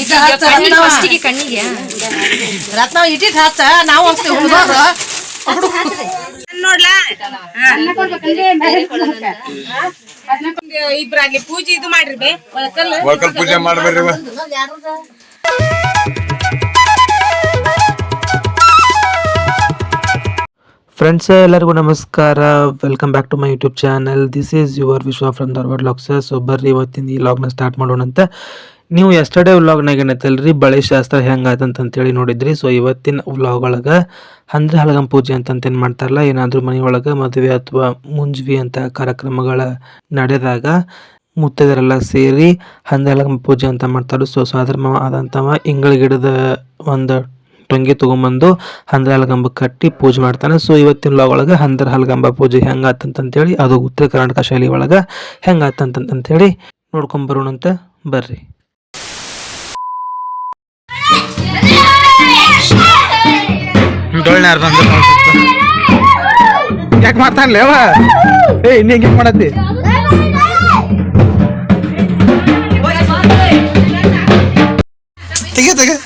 ಫಸ್ಟಿಗೆ ಕಣ್ಣಿಗೆ ರತ್ನ ಇಟ್ಟಿಟ್ ಹಚ್ಚ ನಾವು ಹೋಗ್ತೀವಿ ಹುಡುಗರು. ನೋಡ್ಲಾ? ಇಬ್ರು ಅಲ್ಲಿ ಪೂಜೆ ಇದು ಮಾಡ್ರಿ ಬೇ. ಒಳಕಲ್ ಪೂಜೆ ಮಾಡ್ಬೇಡ್ರಿ ಫ್ರೆಂಡ್ಸ್ ಎಲ್ಲರಿಗೂ ನಮಸ್ಕಾರ. Welcome back to my YouTube channel this is your Vishwa from Dharwad ಲಾಕ್ಸಸ್ so ಬರ್ರಿ ಇವತ್ತಿನ ಈ ಲಾಗ್ನ ಸ್ಟಾರ್ಟ್ ಮಾಡೋಣ ಅಂತ ನೀವು ಎಸ್ಟರ್ಡೇ ವ್ಲಾಗ್ನಾಗ ಏನೈತಲ್ರಿ? ಬಳೆ ಶಾಸ್ತ್ರ ಅಂತೇಳಿ ನೋಡಿದ್ರಿ. ಸೊ ಇವತ್ತಿನ ವ್ಲಾಗ್ ಒಳಗೆ ಅಂದ್ರೆ ಹಲಗಂ ಪೂಜೆ ಅಂತಂತೇನು ಮಾಡ್ತಾರಲ್ಲ, ಏನಾದರೂ ಮನೆಯೊಳಗೆ ಮದುವೆ ಅಥವಾ ಮುಂಜ್ವಿ ಅಂತ ಕಾರ್ಯಕ್ರಮಗಳ ನಡೆದಾಗ ಮುತ್ತೈದರೆಲ್ಲ ಸೇರಿ ಹಂದಲಗಂ ಪೂಜೆ ಅಂತ ಮಾಡ್ತಾರೆ. ಸೊ ಮಾವ ಆದಂಥವ ಇಂಗಳ ಗಿಡದ ಒಂದು ಟೊಂಗಿ ತೊಗೊಂಬಂದು ಹಂದ್ರ ಹಲಗಂಬ ಕಟ್ಟಿ ಪೂಜೆ ಮಾಡ್ತಾನೆ. ಸೊ ಇವತ್ತಿನ ಲಾಗ್ ಒಳಗೆ ಹಂದ್ರ ಹಲಗಂಬ ಪೂಜೆ ಹೆಂಗಾತಂತಂತೇಳಿ ಅದು ಉತ್ತರ ಕರ್ನಾಟಕ ಶೈಲಿ ಒಳಗೆ ಹೆಂಗಾತಂತಂತೇಳಿ ನೋಡ್ಕೊಂಬರೋಣಂತ ಬರ್ರಿ. ಡೊಳ್ಳ್ಯಾರ ಬಂದ ಯಾಕೆ ಮಾತಾಡ್ಲೇವ ಏ ಇನ್ನು ಹೆಂಗೆ ಮಾಡತ್ತಿ? ತೆಗೆ ತೆಗೆ.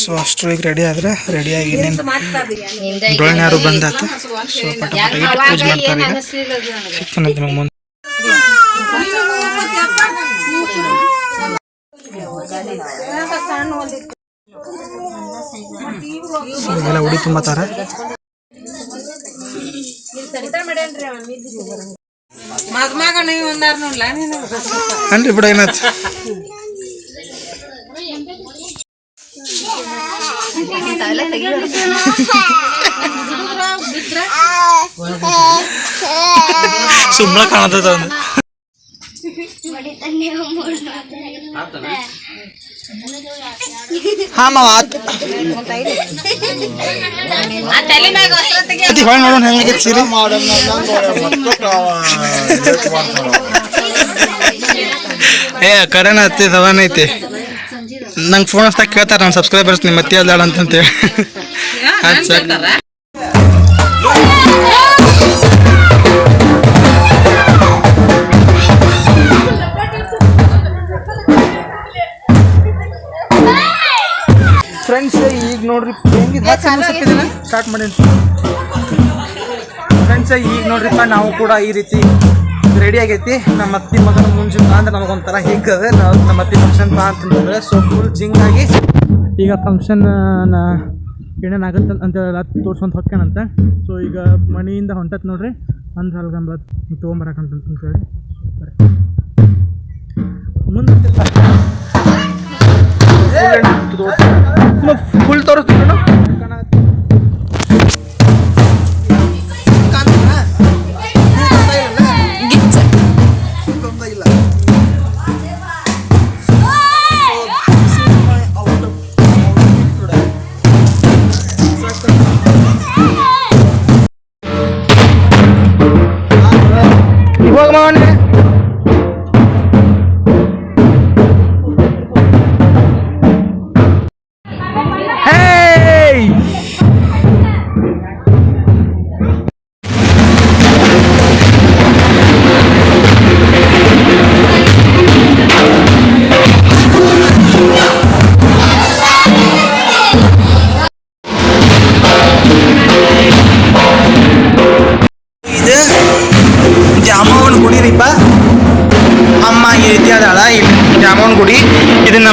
ಸೊ ಅಷ್ಟು ಈಗ ರೆಡಿ ಆದ್ರೆ ರೆಡಿ ಆಗಿ ಡೊಳ್ಳ್ಯಾರು ಬಂದಾತ. ಸೊ ಪಟ ಪಟ ಇಟ್ಟು ಪೂಜೆ ಮಾಡ್ತಾರೆ ಈಗ. ಸಿಗ್ತಾನಂತ ನಿಮಗೆ ಸೊ ಇವೆಲ್ಲ ಉಡಿ ತುಂಬತಾರ ಮಗ್ಮಗ ನೀವು ಒಂದಾರ ನೋಡ್ಲಾ ನೀನು ಅನ್ರಿ ಬಿಡ ಏನಾಯ್ತು ಸುಮ್ಮನೆ ಕಾಣತದ ಒಂದು ಹಾ. ಮಾವ ಹೊಳ್ ನೋಡೋಣ ಹೆಂಗೆ ಸೀರೆ ಏ ಕರೆನ ಹತ್ತಿ ಐತಿ. ನಂಗೆ ಫೋನ್ ಹಚ್ತಾ ಕೇಳ್ತಾರೆ ನಮ್ಮ ಸಬ್ಸ್ಕ್ರೈಬರ್ಸ್ ನಿಮ್ಮ ಮತ್ತೆ ಅದಾಳ ಅಂತಂತೇಳಿ. ಮಾಡಿ. ಫ್ರೆಂಡ್ಸ್ ಈಗ ನೋಡ್ರಿಪ್ಪ ನಾವು ಕೂಡ ಈ ರೀತಿ ರೆಡಿ ಆಗೈತಿ. ನಮ್ಮ ಅತ್ತಿ ಮಗನ ಮುಂಜು ಅಂದ್ರೆ ನಮಗೊಂಥರ ಹಿಗ್ಗದೆ ನಾವು ನಮ್ಮ ಅತ್ತಿ ಫಂಕ್ಷನ್ ಬಾ ಅಂತಂದ್ರೆ ಸೊ ಫುಲ್ ಜಿಂಗ್ ಆಗಿ ಈಗ ಫಂಕ್ಷನ್ ಏನೇನಾಗುತ್ತೆ ಅಂತ ತೋರ್ಸ್ಕೊಂತ ಹೊಕ್ಕೇನಂತ ಸೊ ಈಗ ಮನೆಯಿಂದ ಹೊಂಟತ್ ನೋಡ್ರಿ. ಅಂದ್ರೆ ಅಲ್ಗಂಬ ತೊಗೊಂಬರಕಂತ ಅಂತೇಳಿ ಮುಂದೆ ಫುಲ್ ತೋರಿಸ್ತೀನಿ Come on.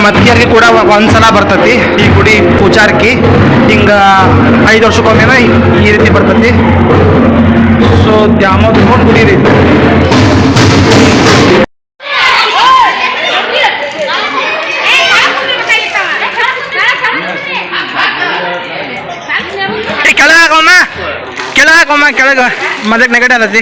ನಮ್ಮ ಕೂಡ ಒಂದ್ಸಲ ಬರ್ತತಿ. ಈ ಗುಡಿ ಪೂಜಾರ್ಕಿ. ಹಿಂಗ ಐದು ವರ್ಷಕ್ಕೊಮ್ಮೆ ಈ ರೀತಿ ಬರ್ತತಿ. ಸೊ ದ್ಯಾಮೋದನ್ ಗುಡಿ ರೀತಿ ಕೆಳಗೊಮ್ಮ ಕೆಳಗೊಮ್ಮ ಕೆಳಗ ಮದಕ್ ನೆಗಡಿ ಅದತಿ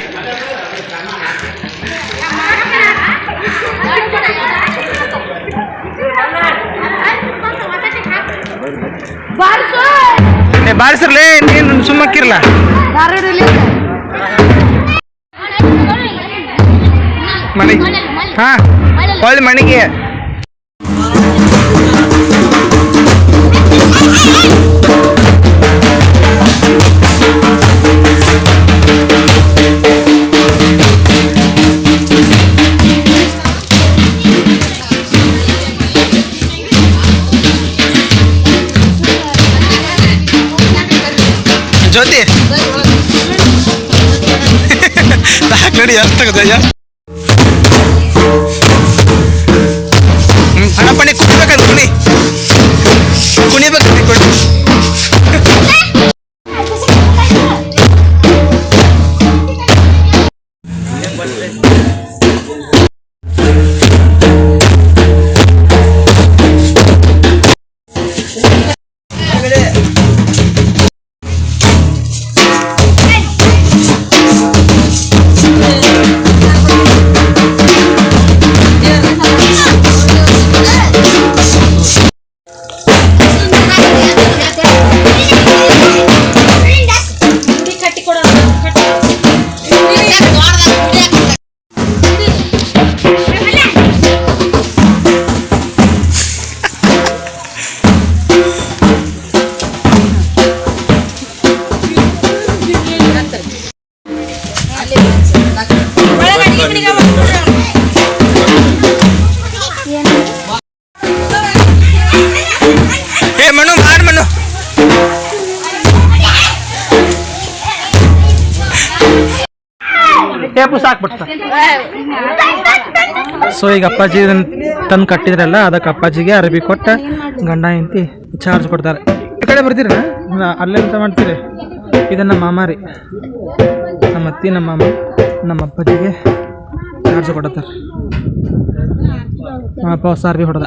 ಬಾರಿಸಿರ್ಲಿ ನೀನು ಸುಮ್ಮಕ್ಕಿರ್ಲ? ಮಣಿ ಹಾ ಹೊಳ್ಳಿ ಜ್ಯೋತಿ ಸಾಕು ನೋಡಿ ಎಷ್ಟು ತೆಗೆದ ಅಣ್ಣಪ್ಪ ನೀ ಕುಣಿಬೇಕಂತ ಕುಣಿ ಕುಣಿಬೇಕಂತ ಕೊಡು ಟೇಪು ಸಾಕ್ಬಿಡ್ತಾರೆ ಸೊ ಈಗ ಅಪ್ಪಾಜಿ ತಂದು ಕಟ್ಟಿದ್ರಲ್ಲ ಅದಕ್ಕೆ ಅಪ್ಪಾಜಿಗೆ ಅರಬಿ ಕೊಟ್ಟ ಗಂಡ ಹೆಂಡತಿ ಚಾರ್ಜ್ ಕೊಡ್ತಾರೆ. ಈ ಕಡೆ ಬರ್ತೀರ ಅಲ್ಲೇ ಅಂತ ಮಾಡ್ತೀರಿ? ಇದು ನಮ್ಮ ಮಾಮ ರೀ. ನಮ್ಮ ಅತ್ತಿ ನಮ್ಮ ಮಾಮ ನಮ್ಮ ಅಪ್ಪಾಜಿಗೆ ಚಾರ್ಜ್ ಕೊಡತ್ತಾರೆ. ನಮ್ಮ ಅಪ್ಪ ಹೊಸ ಅರ್ಬಿ ಹೊಡೆದ.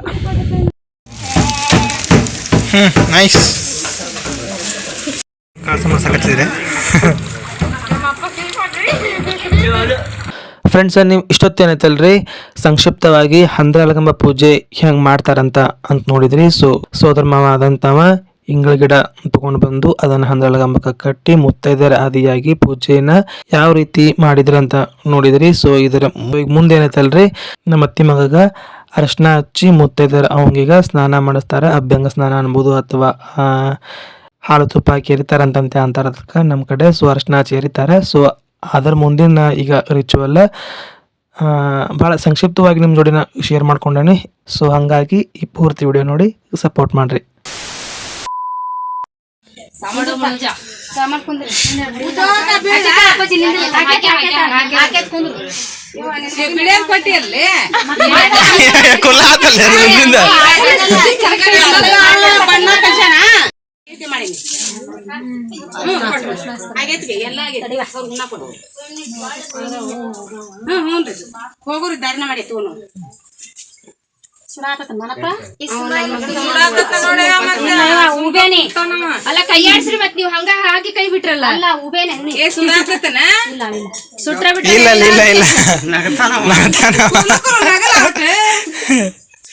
ಹ್ಞೂ ನೈಸ್ ಕಾಸು ಮಾಡ್ಸಕತ್ತಿದ್ರೆ ಫ್ರೆಂಡ್ಸ್ ನೀವು ಇಷ್ಟೊತ್ತೇನೈತಲ್ರಿ ಸಂಕ್ಷಿಪ್ತವಾಗಿ ಹಂದ್ರಲಗಂಬ ಪೂಜೆ ಹೆಂಗೆ ಮಾಡ್ತಾರಂತ ಅಂತ ನೋಡಿದ್ರಿ. ಸೊ ಸೋದರ ಮಾವ ಆದಂತವ ಇಂಗಳ ಗಿಡ ತಗೊಂಡು ಬಂದು ಅದನ್ನ ಹಂದ್ರಲಗಂಬಕ್ಕೆ ಕಟ್ಟಿ ಮುತ್ತೈದರ ಆದಿಯಾಗಿ ಪೂಜೆನ ಯಾವ ರೀತಿ ಮಾಡಿದ್ರು ಅಂತ ನೋಡಿದ್ರಿ. ಸೊ ಇದರ ಮುಂದೆ ಏನೈತಲ್ರಿ? ನಮ್ಮ ಅತ್ತಿ ಮಗಗ ಅರಶಿನ ಹಚ್ಚಿ ಮುತ್ತೈದರ ಅವಂಗೀಗ ಸ್ನಾನ ಮಾಡಿಸ್ತಾರೆ. ಅಭ್ಯಂಗ ಸ್ನಾನ ಅನ್ಬೋದು ಅಥವಾ ಹಾಲು ತುಪ್ಪ ಹಾಕಿ ಎರಿತಾರಂತಂತೆ ಅಂತಾರ ನಮ್ಮ ಕಡೆ. ಸೊ ಅರಶಿನ ಹಚ್ಚಿ ಎರಿತಾರೆ. ಸೊ ಅದರ ಮುಂದಿನ ಈಗ ರಿಚುವಲ್ ಭಾಳ ಸಂಕ್ಷಿಪ್ತವಾಗಿ ನಿಮ್ಮ ಜೋಡಿನ ಶೇರ್ ಮಾಡ್ಕೊಂಡೇನೆ ಸೊ ಹಾಗಾಗಿ ಈ ಪೂರ್ತಿ ವಿಡಿಯೋ ನೋಡಿ ಸಪೋರ್ಟ್ ಮಾಡಿರಿ ಕುಲ್ಲ ಆತಲ್ಲ ಕೈ ರೀತಿ ಮಾಡೀನಿ ಎಲ್ಲ ಆಗೈತಿ. ಅವ್ರ್ ಕೊಡು. ಹೋಗುರಿ ಧಾರಣ ಮಾಡಿ ತೋನು ಅಲ್ಲ ಕೈಯಾಡ್ಸ್ರಿ ಮತ್ ನೀವ್ ಹಂಗ ಹಾಕಿ ಕೈ ಬಿಟ್ರಲ್ಲ. ಅಲ್ಲ ಉಬೇನೆ ಸುಟ್ರ ಬಿಟ್ರ ಇಲ್ಲ ಇಲ್ಲ ಇಲ್ಲ ಇಲ್ಲ. ನಗತಾನ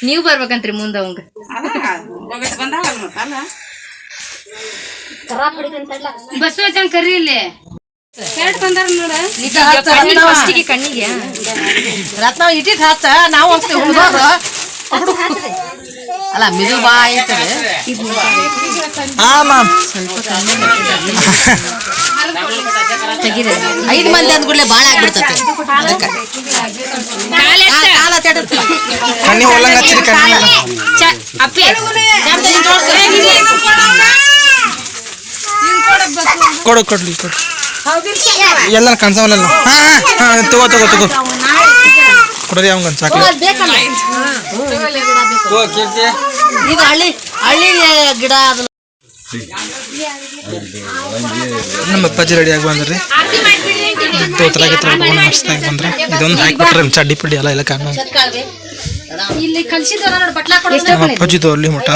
ನೀವ್ ಬರ್ಬೇಕಂತ್ರಿ ಮುಂದ ಅವಂಗ. ಒಗಟ್ ಬಸವಜನ್ ಕರಿ ಇಲ್ಲಿ. ಎರಡು ಬಂದಾರ ನೋಡ. ಫಸ್ಟಿಗೆ ಕಣ್ಣಿಗೆ ರತ್ನ ಇಟ್ಟಿಟ್ ಹಚ್ಚ ನಾವು ಹೋಗ್ತೀವಿ ಹುಡುಗರು ಅಲ್ಲ ಮಿದು ಬಾ ಐತದೆ ಐದು ಮಂದಿ ಅಂದ್ಕೂಡ್ಲೆ ಭಾಳ ಆಗ್ಬಿಡ್ತೈತಿ. ಅದಕ್ಕೆ. ಕಾಲ ತೆಡತ್ತ ಕಣ್ಣಿ ಹೊಲಂಗ ಹಚ್ಚಿರಿ ಕಣ್ಣಿ ಅಪ್ಪಿ. ಕೊಡು ಕೊಡ್ಲಿ ಕೊಡು ಎಲ್ಲ ಕನ್ಸವಲ್ಲ ಹಾ ಹಾ ತಗೋ ತಗೋ ತಗೋ. ಕೊಡ್ರಿ ಅವಂಗ ಚಾಕ್ಲೇಟ್ ಇದು ಹಳ್ಳಿ ಹಳ್ಳಿ ಗಿಡ ಅದು. ನಮ್ಮ ಅಪ್ಪಾಜಿ ರೆಡಿ ಆಗಿ ಬಂದ್ರಿ. ತೋತರ ಗಿತ್ರ ತಗೊಂಡು ಮಸ್ತಾಗಿ ಬಂದ್ರೆ. ಇದೊಂದು ಹಾಕ್ಬಿಟ್ರೆ ಚಡ್ಡಿ ಪಡ್ಡಿ ಎಲ್ಲ ಇಲ್ಲ ಕಾಣ ಇಲ್ಲಿ ಕಲ್ಸಿದವ್ರ ನೋಡಿ ಬಟ್ಲಾ ಕೊಡ್ತಾರೆ ನಮ್ಮ ಅಪ್ಪಾಜಿದು ಅಲ್ಲಿ ಮುಟ್ಟ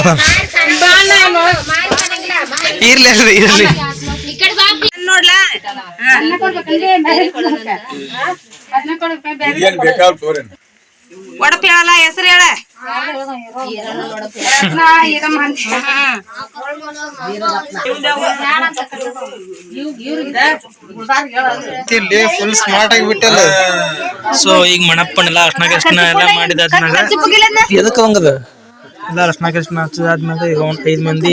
ಇರ್ಲಿ ಅಲ್ರಿ ಇರ್ಲಿ. ನೋಡ್ಲಾ ಒಡಪ್ ಹೇಳಲ್ಲ ಹೆಸರು ಹೇಳ. ಫುಲ್ ಸ್ಮಾರ್ಟ್ ಆಗಿ ಬಿಟ್ಟಲ್ಲ. ಸೊ ಈಗ ಮಣಪ್ಪನೆಲ್ಲ ಅರ್ಶನ ಗಿರ್ಶನ ಎಲ್ಲ ಮಾಡಿದ ಎದಕ್ಕೆ ಅವಂಗದ? ಎಲ್ಲ ಅರ್ಶನ ಕೃಷ್ಣ ಹಚ್ಚಿದಾದ್ಮ್ಯಾಗ ಈಗ ಒಂದ್ ಐದ್ ಮಂದಿ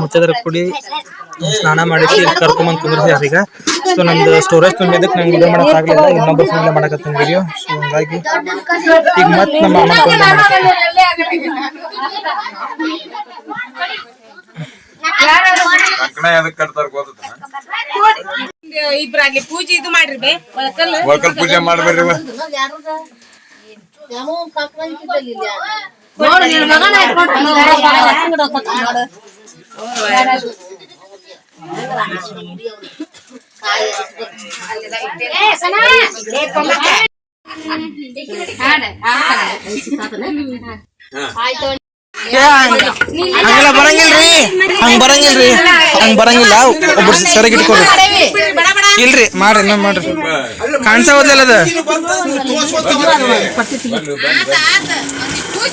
ಮುಚ್ಚದ್ರ ಕುಡಿ ಸ್ನಾನ ಮಾಡಿಸಿ ಕರ್ಕೊಂಬಂದ್ ಕುಂದ್ರಿಸಿ ಈಗ. ಸೊ ನಮ್ದು ಸ್ಟೋರೇಜ್ ತುಂಬಿದ್ದಕ್ಕೆ ನಂಗೆ ಇದು ಮಾಡಕ್ ಆಗ್ಲಿಲ್ಲ ಇನ್ನೊಬ್ಬ ಫೋನ್ ಮಾಡಕತ್ತೀನಿ ವಿಡಿಯೋ ಸೊ ಹಂಗಾಗಿ ಈಗ ಮತ್ತೆ ನಮ್ಮ ಅಮ್ಮ ಫೋನ್ ಕಂಕಣ ಎದಕ್ ಕಟ್ತಾರ ಗೊತ್ತ ಇಬ್ರಾಗ್ಲಿ ಪೂಜೆ ಇದು ಮಾಡ್ರಿ ಬೇ ಒಳಕಲ್ಲು? ಒಳಕಲ್ ಪೂಜೆ ಮಾಡ್ಬೇಡ್ರಿ. ನೋಡು ನಿನ್ನ ಮಗನ ಇಟ್ಕೊಂಡು ನೋಡು, ಹಂಗೆಲ್ಲ ಬರಂಗಿಲ್ರಿ. ಹಂಗ್ ಬರಂಗಿಲ್ರಿ. ಹಂಗ್ ಬರಂಗಿಲ್ಲ. ಒಬ್ರು ಸರಿಯಾಗಿ ಇಟ್ಕೊಡ್ರಿ. ಇಲ್ರಿ ಮಾಡ್ರಿ ಇನ್ನೊಂದ್ ಮಾಡ್ರಿ. ಕಾಣ್ಸ ಅದು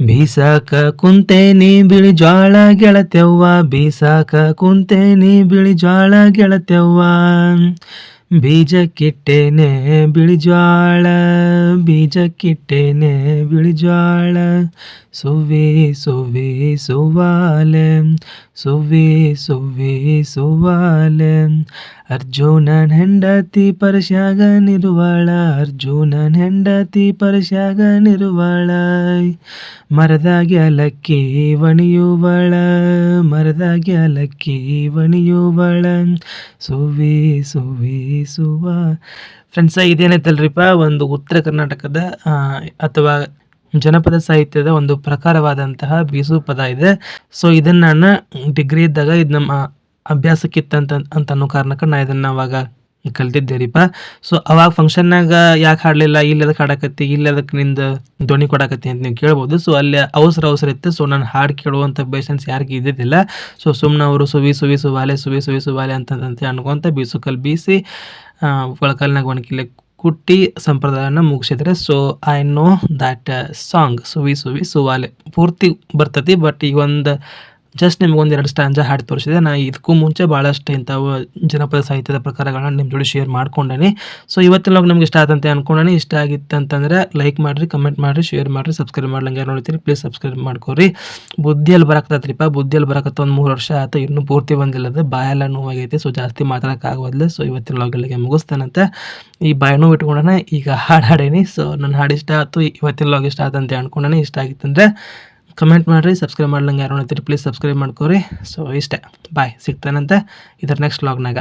ಬೀಸಾಕ ಕುಂತೇನಿ ಬಿಳಿ ಜ್ವಾಳ ಗೆಳತೆವ್ವ ಬೀಸಾಕ ಕುಂತೇನಿ ಬಿಳಿ ಜ್ವಾಳ ಗೆಳತ್ಯವ್ವ ಬೀಜಕ್ಕಿಟ್ಟೇನೆ ಬಿಳಿಜ್ವಾಳ ಬೀಜಕ್ಕಿಟ್ಟೇನೆ ಬಿಳಿಜ್ವಾಳ ಸುವಿ ಸುವಿ ಸುವಾಲೆ ಸುವಿ ಸುವಿ ಸುವಾಲೆ ಅರ್ಜುನನ್ ಹೆಂಡತಿ ಪರಶ್ಯಾಗ ನಿರುವಾಳ, ಅರ್ಜುನನ್ ಹೆಂಡತಿ ಪರಶ್ಯಾಗ ನಿರುವಾಳ. ಮರದಾಗಿ ಅಲಕ್ಕಿ ವಣಿಯುವಳ ಮರದಾಗಿ ಅಲಕ್ಕಿ ವಣಿಯುವಳ ಸುವಿ ಸುವಿ ಸುವ ಫ್ರೆಂಡ್ಸ ಇದೇನೈತಲ್ರಿಪ್ಪ ಒಂದು ಉತ್ತರ ಕರ್ನಾಟಕದ ಅಥವಾ ಜನಪದ ಸಾಹಿತ್ಯದ ಒಂದು ಪ್ರಕಾರವಾದಂತಹ ಬೀಸು ಪದ ಇದೆ. ಸೊ ಇದನ್ನ ನಾನು ಡಿಗ್ರಿ ಇದ್ದಾಗ ಇದು ನಮ್ಮ ಅಭ್ಯಾಸಕ್ಕಿತ್ತಂತ ಅಂತ ಅನ್ನೋ ಕಾರಣಕ್ಕೆ ನಾ ಇದನ್ನ ಅವಾಗ ಕಲ್ತಿದ್ದೇರಿಪ್ಪ ಸೊ ಅವಾಗ ಫಂಕ್ಷನ್ನಾಗ ಯಾಕೆ ಹಾಡಲಿಲ್ಲ? ಇಲ್ಲಿ ಅದಕ್ಕೆ ಹಾಡಕತ್ತಿ? ಇಲ್ಲಿ ಅದಕ್ಕೆ ನಿಂದು ಧ್ವನಿ ಕೊಡಕತ್ತಿ ಅಂತ ನೀವು ಕೇಳ್ಬೋದು. ಸೊ ಅಲ್ಲಿ ಅವಸರ ಅವಸರ ಇತ್ತು. ಸೊ ನಾನು ಹಾಡು ಕೇಳುವಂಥ ಪೇಷನ್ಸ್ ಯಾರಿಗೂ ಇದ್ದಿದ್ದಿಲ್ಲ. ಸೊ ಸುಮ್ಮನೆ ಅವರು ಸುವಿ ಸುವಿ ಸುವಾಲೆ, ಸುವಿ ಸುವಿ ಸುವಾಲೆ ಅಂತಂತ ಅನ್ಕೊಂತ ಬೀಸು ಕಲ್ ಬೀಸಿ ಒಳಕಲ್ನಾಗ ಒಣಕಿಲೆ ಕುಟ್ಟಿ ಸಂಪ್ರದಾಯನ ಮುಗಿಸಿದ್ರೆ. So I know that song ಸುವಿ ಸುವಿ ಸುವಾಲೆ ಪೂರ್ತಿ ಬರ್ತತಿ. ಬಟ್ ಈಗ ಒಂದು ಜಸ್ಟ್ ನಿಮ್ಗೆ ಒಂದು ಎರಡು ಸ್ಟಾಂಜ ಹಾಡು ತೋರಿಸಿದೆ. ನಾ ಇದಕ್ಕೂ ಮುಂಚೆ ಭಾಳಷ್ಟು ಇಂಥವು ಜನಪದ ಸಾಹಿತ್ಯದ ಪ್ರಕಾರಗಳನ್ನ ನಿಮ್ಮ ಜೋಡಿ ಶೇರ್ ಮಾಡ್ಕೊಂಡೇನಿ. ಸೊ ಇವತ್ತಿನ ಲಾಗ್ ನಮ್ಗೆ ಇಷ್ಟ ಆದಂತೆ ಅನ್ಕೊಂಡೇನಿ. ಇಷ್ಟ ಆಗಿತ್ತು ಅಂತಂದ್ರೆ ಲೈಕ್ ಮಾಡಿರಿ ಕಮೆಂಟ್ ಮಾಡಿರಿ ಶೇರ್ ಮಾಡಿರಿ ಸಬ್ಸ್ಕ್ರೈಬ್ ಮಾಡ್ಲಂಗೆ ಯಾರು ನೋಡ್ತೀರಿ ಪ್ಲೀಸ್ ಸಬ್ಸ್ಕ್ರೈಬ್ ಮಾಡ್ಕೊರಿ. ಬುದ್ಧಿಯಲ್ಲಿ ಬರಾಕತ್ತೈತ್ರಿಪ್ಪ. ಬುದ್ಧಿಯಲ್ಲಿ ಬರಕತ್ತ ಒಂದು ಮೂರು ವರ್ಷ ಆಯ್ತು ಇನ್ನೂ ಪೂರ್ತಿ ಬಂದಿಲ್ಲ ಅದು. ಬಾಯೆಲ್ಲ ನೋವಾಗೈತೆ. ಸೊ ಜಾಸ್ತಿ ಮಾತಾಡೋಕ್ಕಾಗೋದಿಲ್ಲ ಸೊ ಇವತ್ತಿನ ಲಾಗಲ್ಲಿಗೆ ಮುಗಿಸ್ತೇನಂತೆ. ಈ ಬಾಯಿ ನೋವು ಈಗ ಹಾಡು ಹಾಡೇನಿ. ಸೊ ನನ್ನ ಹಾಡು ಇಷ್ಟ ಆಯ್ತು ಇವತ್ತಿನ ಲಾಗ್ ಇಷ್ಟ ಆದಂತೆ ಅನ್ಕೊಂಡನೆ. ಇಷ್ಟ ಆಗಿತ್ತಂದ್ರೆ ಕಮೆಂಟ್ ಮಾಡಿರಿ ಸಬ್ಸ್ಕ್ರೈಬ್ ಮಾಡ್ಲಂಗೆ ಯಾರು ನೋಡ್ತೀರಿ ಪ್ಲೀಸ್ ಸಬ್ಸ್ಕ್ರೈಬ್ ಮಾಡ್ಕೊರಿ. ಸೊ ಇಷ್ಟೇ. ಬಾಯ್ ಸಿಗ್ತಾನಂತೆ. ಇದರ ನೆಕ್ಸ್ಟ್ ಲಾಗ್ನಾಗ